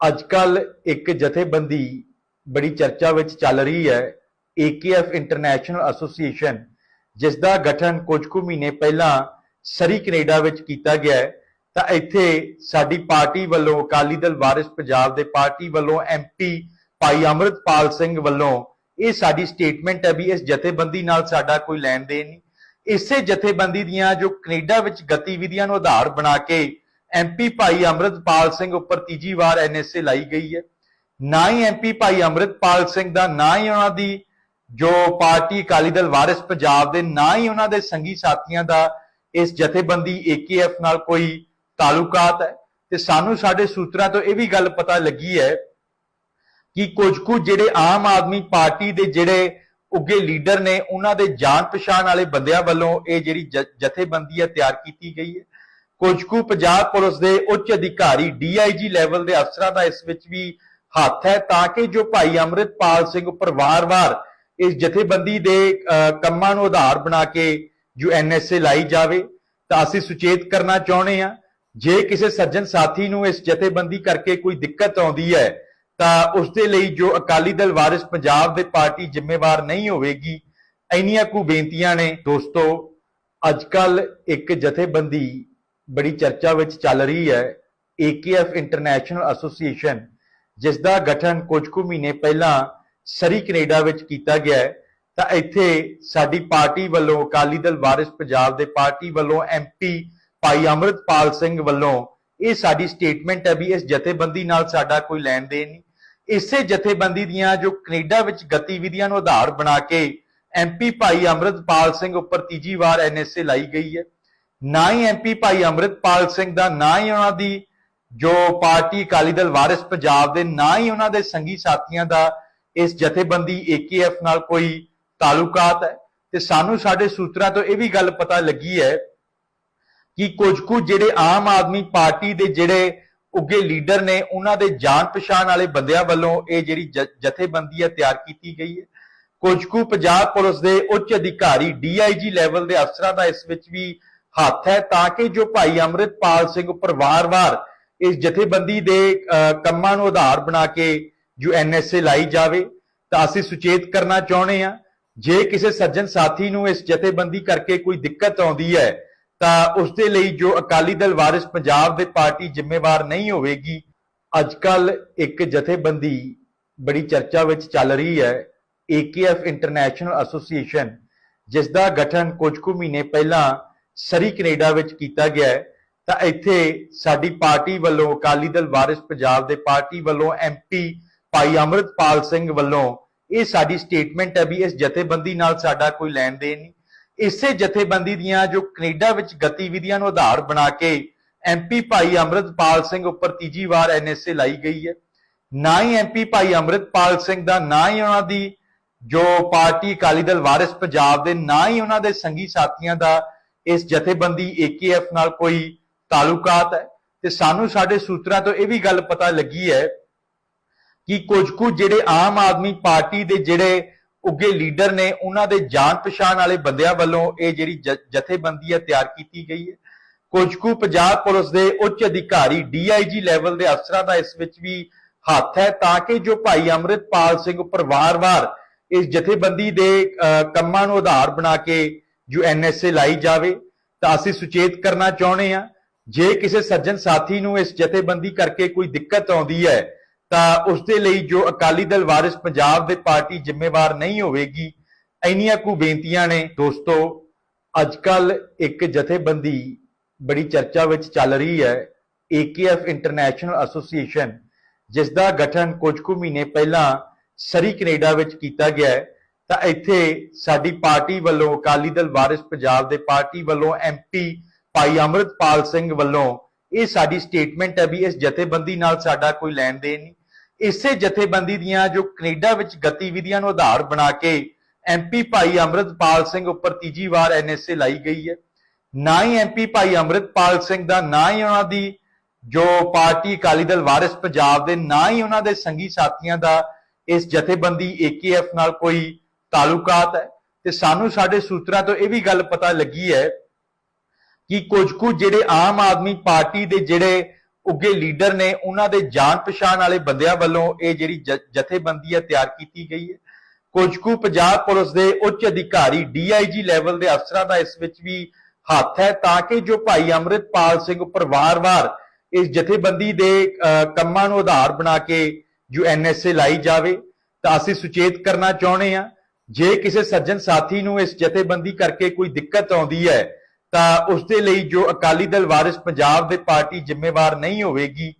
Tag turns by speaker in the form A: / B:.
A: ਅੱਜ ਕੱਲ ਇੱਕ ਜਥੇਬੰਦੀ ਬੜੀ ਚਰਚਾ ਵਿੱਚ ਚੱਲ ਰਹੀ ਹੈ AKF ਇੰਟਰਨੈਸ਼ਨਲ ਐਸੋਸੀਏਸ਼ਨ ਜਿਸ ਦਾ ਗਠਨ ਕੁਝ ਕੁ ਮਹੀਨੇ ਪਹਿਲਾਂ ਸਰੀ ਕੈਨੇਡਾ ਵਿੱਚ ਕੀਤਾ ਗਿਆ ਹੈ। ਤਾਂ ਇੱਥੇ ਸਾਡੀ ਪਾਰਟੀ ਵੱਲੋਂ ਅਕਾਲੀ ਦਲ ਵਾਰਿਸ ਪੰਜਾਬ ਦੇ ਪਾਰਟੀ ਵੱਲੋਂ ਐਮਪੀ ਭਾਈ ਅਮਰਤਪਾਲ ਸਿੰਘ ਵੱਲੋਂ ਇਹ ਸਾਡੀ ਸਟੇਟਮੈਂਟ ਹੈ ਵੀ ਇਸ ਜਥੇਬੰਦੀ ਨਾਲ ਸਾਡਾ ਕੋਈ ਲੈਣ ਦੇਣ ਨਹੀਂ। ਇਸੇ ਜਥੇਬੰਦੀ ਦੀਆਂ ਜੋ ਕੈਨੇਡਾ ਵਿੱਚ ਗਤੀਵਿਧੀਆਂ ਨੂੰ ਆਧਾਰ ਬਣਾ ਕੇ ਐਮਪੀ ਭਾਈ ਅਮਰਤਪਾਲ ਸਿੰਘ ਉੱਪਰ ਤੀਜੀ ਵਾਰ ਐਨਐਸਏ ਲਾਈ ਗਈ ਹੈ। ਨਾ ਹੀ ਐਮਪੀ ਭਾਈ ਅਮਰਤਪਾਲ ਸਿੰਘ ਦਾ, ਨਾ ਹੀ ਉਹਨਾਂ ਦੀ ਜੋ ਪਾਰਟੀ ਅਕਾਲੀ ਦਲ ਵਾਰਿਸ ਪੰਜਾਬ ਦੇ, ਨਾ ਹੀ ਉਹਨਾਂ ਦੇ ਸੰਗੀ ਸਾਥੀਆਂ ਦਾ ਇਸ ਜਥੇਬੰਦੀ AKF ਨਾਲ ਕੋਈ ਤਾਲੁਕਾਤ ਹੈ। ਤੇ ਸਾਨੂੰ ਸਾਡੇ ਸੂਤਰਾਂ ਤੋਂ ਇਹ ਵੀ ਗੱਲ ਪਤਾ ਲੱਗੀ ਹੈ ਕਿ ਕੁਝ ਕੁ ਜਿਹੜੇ ਆਮ ਆਦਮੀ ਪਾਰਟੀ ਦੇ ਜਿਹੜੇ ਉੱਗੇ ਲੀਡਰ ਨੇ, ਉਹਨਾਂ ਦੇ ਜਾਣ ਪਛਾਣ ਵਾਲੇ ਬੰਦਿਆਂ ਵੱਲੋਂ ਇਹ ਜਿਹੜੀ ਜ- ਜਥੇਬੰਦੀ ਹੈ ਤਿਆਰ ਕੀਤੀ ਗਈ ਹੈ। ਕੁਝ ਕੁ ਪੰਜਾਬ ਪੁਲਿਸ ਦੇ ਉੱਚ ਅਧਿਕਾਰੀ ਡੀਆਈਜੀ ਲੈਵਲ ਦੇ ਅਫਸਰਾਂ ਦਾ ਇਸ ਵਿੱਚ ਵੀ ਹੱਥ ਹੈ ਤਾਂ ਕਿ ਜੋ ਭਾਈ ਅੰਮ੍ਰਿਤਪਾਲ ਸਿੰਘ ਉੱਪਰ ਵਾਰ-ਵਾਰ ਇਸ ਜਥੇਬੰਦੀ ਦੇ ਕੰਮਾਂ ਨੂੰ ਆਧਾਰ ਬਣਾ ਕੇ ਜੋ ਐਨਐਸਏ ਲਾਈ ਜਾਵੇ, ਤਾਂ ਅਸੀਂ ਸੁਚੇਤ ਕਰਨਾ ਚਾਹੁੰਦੇ ਹਾਂ। ਜੇ ਕਿਸੇ ਸੱਜਣ ਸਾਥੀ ਨੂੰ ਇਸ ਜਥੇਬੰਦੀ ਕਰਕੇ ਕੋਈ ਦਿੱਕਤ ਆਉਂਦੀ ਹੈ, ਤਾਂ ਉਸ ਦੇ ਲਈ ਜੋ ਅਕਾਲੀ ਦਲ ਵਾਰਿਸ ਪੰਜਾਬ ਦੇ ਪਾਰਟੀ ਜ਼ਿੰਮੇਵਾਰ ਨਹੀਂ ਹੋਵੇਗੀ, ਇੰਨੀਆਂ ਕੁ ਬੇਨਤੀਆਂ ਨੇ। ਦੋਸਤੋ, ਅੱਜ ਕੱਲ ਇੱਕ ਜਥੇਬੰਦੀ ਬੜੀ ਚਰਚਾ ਵਿੱਚ ਚੱਲ ਰਹੀ ਹੈ AKF ਇੰਟਰਨੈਸ਼ਨਲ ਐਸੋਸੀਏਸ਼ਨ ਜਿਸ ਦਾ ਗਠਨ ਕੁਝ ਕੁ ਮਹੀਨੇ ਪਹਿਲਾਂ ਸਰੀ ਕੈਨੇਡਾ ਵਿੱਚ ਕੀਤਾ ਗਿਆ ਹੈ। ਤਾਂ ਇੱਥੇ ਸਾਡੀ ਪਾਰਟੀ ਵੱਲੋਂ ਅਕਾਲੀ ਦਲ ਵਾਰਿਸ ਪੰਜਾਬ ਦੇ ਪਾਰਟੀ ਵੱਲੋਂ ਐਮਪੀ ਭਾਈ ਅਮਰਤਪਾਲ ਸਿੰਘ ਵੱਲੋਂ ਇਹ ਸਾਡੀ ਸਟੇਟਮੈਂਟ ਹੈ ਵੀ ਇਸ ਜਥੇਬੰਦੀ ਨਾਲ ਸਾਡਾ ਕੋਈ ਲੈਣ ਦੇਣ ਨਹੀਂ। ਇਸੇ ਜਥੇਬੰਦੀ ਦੀਆਂ ਜੋ ਕੈਨੇਡਾ ਵਿੱਚ ਗਤੀਵਿਧੀਆਂ ਨੂੰ ਆਧਾਰ ਬਣਾ ਕੇ ਐਮਪੀ ਭਾਈ ਅਮਰਤਪਾਲ ਸਿੰਘ ਉੱਪਰ ਤੀਜੀ ਵਾਰ ਐਨਐਸਏ ਲਾਈ ਗਈ ਹੈ। ਨਾ ਹੀ ਐਮਪੀ ਭਾਈ ਅਮਰਤਪਾਲ ਸਿੰਘ ਦਾ, ਨਾ ਹੀ ਉਹਨਾਂ ਦੀ ਜੋ ਪਾਰਟੀ ਅਕਾਲੀ ਦਲ ਵਾਰਿਸ ਪੰਜਾਬ ਦੇ, ਨਾ ਹੀ ਉਹਨਾਂ ਦੇ ਸੰਗੀ ਸਾਥੀਆਂ ਦਾ ਇਸ ਜਥੇਬੰਦੀ AKF ਨਾਲ ਕੋਈ ਤਾਲੁਕਾਤ ਹੈ। ਤੇ ਸਾਨੂੰ ਸਾਡੇ ਸੂਤਰਾਂ ਤੋਂ ਇਹ ਵੀ ਗੱਲ ਪਤਾ ਲੱਗੀ ਹੈ ਕਿ ਕੁਝ ਕੁ ਜਿਹੜੇ ਆਮ ਆਦਮੀ ਪਾਰਟੀ ਦੇ ਜਿਹੜੇ ਉੱਗੇ ਲੀਡਰ ਨੇ, ਉਹਨਾਂ ਦੇ ਜਾਣ ਪਛਾਣ ਵਾਲੇ ਬੰਦਿਆਂ ਵੱਲੋਂ ਇਹ ਜਿਹੜੀ ਜ- ਜਥੇਬੰਦੀ ਹੈ ਤਿਆਰ ਕੀਤੀ ਗਈ ਹੈ। ਕੁਝ ਕੁ ਪੰਜਾਬ ਪੁਲਿਸ ਦੇ ਉੱਚ ਅਧਿਕਾਰੀ ਡੀਆਈਜੀ ਲੈਵਲ ਦੇ ਅਫਸਰਾਂ ਦਾ ਇਸ ਵਿੱਚ ਵੀ ਹੱਥ ਹੈ ਤਾਂ ਕਿ ਜੋ ਭਾਈ ਅੰਮ੍ਰਿਤਪਾਲ ਸਿੰਘ ਉੱਪਰ ਵਾਰ-ਵਾਰ ਇਸ ਜਥੇਬੰਦੀ ਦੇ ਕੰਮਾਂ ਨੂੰ ਆਧਾਰ ਬਣਾ ਕੇ ਜੋ ਐਨਐਸਏ ਲਾਈ ਜਾਵੇ, ਤਾਂ ਅਸੀਂ ਸੁਚੇਤ ਕਰਨਾ ਚਾਹੁੰਦੇ ਹਾਂ। ਜੇ ਕਿਸੇ ਸੱਜਣ ਸਾਥੀ ਨੂੰ ਇਸ ਜਥੇਬੰਦੀ ਕਰਕੇ ਕੋਈ ਦਿੱਕਤ ਆਉਂਦੀ ਹੈ, ਤਾਂ ਉਸ ਦੇ ਲਈ ਜੋ ਅਕਾਲੀ ਦਲ ਵਾਰਿਸ ਪੰਜਾਬ ਦੇ ਪਾਰਟੀ ਜ਼ਿੰਮੇਵਾਰ ਨਹੀਂ ਹੋਵੇਗੀ ਅੱਜ ਕੱਲ ਇੱਕ ਜਥੇਬੰਦੀ ਬੜੀ ਚਰਚਾ ਵਿੱਚ ਚੱਲ ਰਹੀ ਹੈ AKF ਇੰਟਰਨੈਸ਼ਨਲ ਐਸੋਸੀਏਸ਼ਨ ਜਿਸ ਦਾ ਗਠਨ ਕੁਝ ਕੁ ਮਹੀਨੇ ਪਹਿਲਾਂ ਸਰੀ ਕੈਨੇਡਾ ਵਿੱਚ ਕੀਤਾ ਗਿਆ ਹੈ, ਤਾਂ ਇੱਥੇ ਸਾਡੀ ਪਾਰਟੀ ਵੱਲੋਂ ਅਕਾਲੀ ਦਲ, ਵਾਰਿਸ ਪੰਜਾਬ ਦੇ ਪਾਰਟੀ ਵੱਲੋਂ ਐਮਪੀ ਭਾਈ ਅਮਰਤਪਾਲ ਸਿੰਘ ਵੱਲੋਂ ਇਹ ਸਾਡੀ ਸਟੇਟਮੈਂਟ ਹੈ ਵੀ ਇਸ ਜਥੇਬੰਦੀ ਨਾਲ ਸਾਡਾ ਕੋਈ ਲੈਣ ਦੇਣ ਨਹੀਂ। ਇਸੇ ਜਥੇਬੰਦੀ ਦੀਆਂ ਜੋ ਕੈਨੇਡਾ ਵਿੱਚ ਗਤੀਵਿਧੀਆਂ ਨੂੰ ਆਧਾਰ ਬਣਾ ਕੇ ਐਮਪੀ ਭਾਈ ਅਮਰਤਪਾਲ ਸਿੰਘ ਉੱਪਰ ਤੀਜੀ ਵਾਰ ਐਨਐਸਏ ਲਾਈ ਗਈ ਹੈ, ਨਾ ਹੀ ਐਮਪੀ ਭਾਈ ਅਮਰਤਪਾਲ ਸਿੰਘ ਦਾ, ਨਾ ਹੀ ਉਹਨਾਂ ਦੀ ਜੋ ਪਾਰਟੀ ਅਕਾਲੀ ਦਲ, ਵਾਰਿਸ ਪੰਜਾਬ ਦੇ, ਨਾ ਹੀ ਉਹਨਾਂ ਦੇ ਸੰਗੀ ਸਾਥੀਆਂ ਦਾ ਇਸ ਜਥੇਬੰਦੀ AKF ਨਾਲ ਕੋਈ ਤਾਲੁਕਾਤ ਹੈ? ਤੇ ਸਾਨੂੰ ਸਾਡੇ ਸੂਤਰਾਂ ਤੋਂ ਇਹ ਵੀ ਗੱਲ ਪਤਾ ਲੱਗੀ ਹੈ ਕਿ ਕੁਝ ਕੁ ਜਿਹੜੇ ਆਮ ਆਦਮੀ ਪਾਰਟੀ ਦੇ ਜਿਹੜੇ ਉੱਗੇ ਲੀਡਰ ਨੇ ਉਹਨਾਂ ਦੇ ਜਾਣ ਪਛਾਣ ਵਾਲੇ ਬੰਦਿਆਂ ਵੱਲੋਂ ਇਹ ਜਿਹੜੀ ਜਥੇਬੰਦੀ ਹੈ ਤਿਆਰ ਕੀਤੀ ਗਈ ਹੈ। ਕੁਝ ਕੁ ਪੰਜਾਬ ਪੁਲਿਸ ਦੇ ਉੱਚ ਅਧਿਕਾਰੀ ਡੀਆਈਜੀ ਲੈਵਲ ਦੇ ਅਫਸਰਾਂ ਦਾ ਇਸ ਵਿੱਚ ਵੀ ਹੱਥ ਹੈ ਤਾਂ ਕਿ ਜੋ ਭਾਈ ਅਮਰਿਤਪਾਲ ਸਿੰਘ ਉੱਪਰ ਵਾਰ-ਵਾਰ ਇਸ ਜਥੇਬੰਦੀ ਦੇ ਅਹ, ਕੰਮਾਂ ਨੂੰ ਆਧਾਰ ਬਣਾ ਕੇ ਜੋ ਐਨਐਸਏ ਲਾਈ ਜਾਵੇ ਤਾਂ ਅਸੀਂ ਸੁਚੇਤ ਕਰਨਾ ਚਾਹੁੰਦੇ ਹਾਂ। ਜੇ ਕਿਸੇ ਸੱਜਣ ਸਾਥੀ ਨੂੰ ਇਸ ਜਥੇਬੰਦੀ ਕਰਕੇ ਕੋਈ ਦਿੱਕਤ ਆਉਂਦੀ ਹੈ, ਤਾਂ ਉਸ ਦੇ ਲਈ ਜੋ ਅਕਾਲੀ ਦਲ ਵਾਰਿਸ ਪੰਜਾਬ ਦੇ ਪਾਰਟੀ ਜ਼ਿੰਮੇਵਾਰ ਨਹੀਂ ਹੋਵੇਗੀ, ਇੰਨੀਆਂ ਕੁ ਬੇਨਤੀਆਂ ਨੇ। ਦੋਸਤੋ ਅੱਜ ਕੱਲ ਇੱਕ ਜਥੇਬੰਦੀ ਬੜੀ ਚਰਚਾ ਵਿੱਚ ਚੱਲ ਰਹੀ ਹੈ AKF ਇੰਟਰਨੈਸ਼ਨਲ ਐਸੋਸੀਏਸ਼ਨ ਜਿਸ ਦਾ ਗਠਨ ਕੁਝ ਕੁ ਮਹੀਨੇ ਪਹਿਲਾਂ ਸਰੀ ਕੈਨੇਡਾ ਵਿੱਚ ਕੀਤਾ ਗਿਆ ਹੈ। ਤਾਂ ਇੱਥੇ ਸਾਡੀ ਪਾਰਟੀ ਵੱਲੋਂ ਅਕਾਲੀ ਦਲ, ਵਾਰਿਸ ਪੰਜਾਬ ਦੇ ਪਾਰਟੀ ਵੱਲੋਂ ਐਮਪੀ ਭਾਈ ਅਮਰਤਪਾਲ ਸਿੰਘ ਵੱਲੋਂ ਇਹ ਸਾਡੀ ਸਟੇਟਮੈਂਟ ਹੈ ਵੀ ਇਸ ਜਥੇਬੰਦੀ ਨਾਲ ਸਾਡਾ ਕੋਈ ਲੈਣ ਦੇਣ ਨਹੀਂ। ਇਸੇ ਜਥੇਬੰਦੀ ਦੀਆਂ ਜੋ ਕੈਨੇਡਾ ਵਿੱਚ ਗਤੀਵਿਧੀਆਂ ਨੂੰ ਆਧਾਰ ਬਣਾ ਕੇ ਐਮਪੀ ਭਾਈ ਅਮਰਤਪਾਲ ਸਿੰਘ ਉੱਪਰ ਤੀਜੀ ਵਾਰ ਐਨਐਸਏ ਲਾਈ ਗਈ ਹੈ, ਨਾ ਹੀ ਐਮਪੀ ਭਾਈ ਅਮਰਤਪਾਲ ਸਿੰਘ ਦਾ, ਨਾ ਹੀ ਉਹਨਾਂ ਦੀ ਜੋ ਪਾਰਟੀ ਅਕਾਲੀ ਦਲ, ਵਾਰਿਸ ਪੰਜਾਬ ਦੇ, ਨਾ ਹੀ ਉਹਨਾਂ ਦੇ ਸੰਗੀ ਸਾਥੀਆਂ ਦਾ ਇਸ ਜਥੇਬੰਦੀ AKF ਨਾਲ ਕੋਈ ਤਾਲੁਕਾਤ ਹੈ ਤੇ ਸਾਨੂੰ ਸਾਡੇ ਸੂਤਰਾਂ ਤੋਂ ਇਹ ਵੀ ਗੱਲ ਪਤਾ ਲੱਗੀ ਹੈ ਕਿ ਕੁਝ ਕੁ ਜਿਹੜੇ ਆਮ ਆਦਮੀ ਪਾਰਟੀ ਦੇ ਜਿਹੜੇ ਉੱਗੇ ਲੀਡਰ ਨੇ ਉਹਨਾਂ ਦੇ ਜਾਣ ਪਛਾਣ ਵਾਲੇ ਬੰਦਿਆਂ ਵੱਲੋਂ ਇਹ ਜਿਹੜੀ ਜ- ਜਥੇਬੰਦੀ ਹੈ ਤਿਆਰ ਕੀਤੀ ਗਈ ਹੈ। ਕੁਝ ਕੁ ਪੰਜਾਬ ਪੁਲਿਸ ਦੇ ਉੱਚ ਅਧਿਕਾਰੀ ਡੀਆਈਜੀ ਲੈਵਲ ਦੇ ਅਫਸਰਾਂ ਦਾ ਇਸ ਵਿੱਚ ਵੀ ਹੱਥ ਹੈ ਤਾਂ ਕਿ ਜੋ ਭਾਈ ਅੰਮ੍ਰਿਤਪਾਲ ਸਿੰਘ ਉੱਪਰ ਵਾਰ-ਵਾਰ ਇਸ ਜਥੇਬੰਦੀ ਦੇ ਅਹ, ਕੰਮਾਂ ਨੂੰ ਆਧਾਰ ਬਣਾ ਕੇ ਜੋ ਐਨਐਸਏ ਲਾਈ ਜਾਵੇ। ਤਾਂ ਅਸੀਂ ਸੁਚੇਤ ਕਰਨਾ ਚਾਹੁੰਦੇ ਹਾਂ ਜੇ ਕਿਸੇ ਸੱਜਣ ਸਾਥੀ ਨੂੰ ਇਸ ਜਥੇਬੰਦੀ ਕਰਕੇ ਕੋਈ ਦਿੱਕਤ ਆਉਂਦੀ ਹੈ, ਤਾਂ ਉਸ ਦੇ ਲਈ ਜੋ ਅਕਾਲੀ ਦਲ ਵਾਰਿਸ ਪੰਜਾਬ ਦੇ ਪਾਰਟੀ ਜ਼ਿੰਮੇਵਾਰ ਨਹੀਂ ਹੋਵੇਗੀ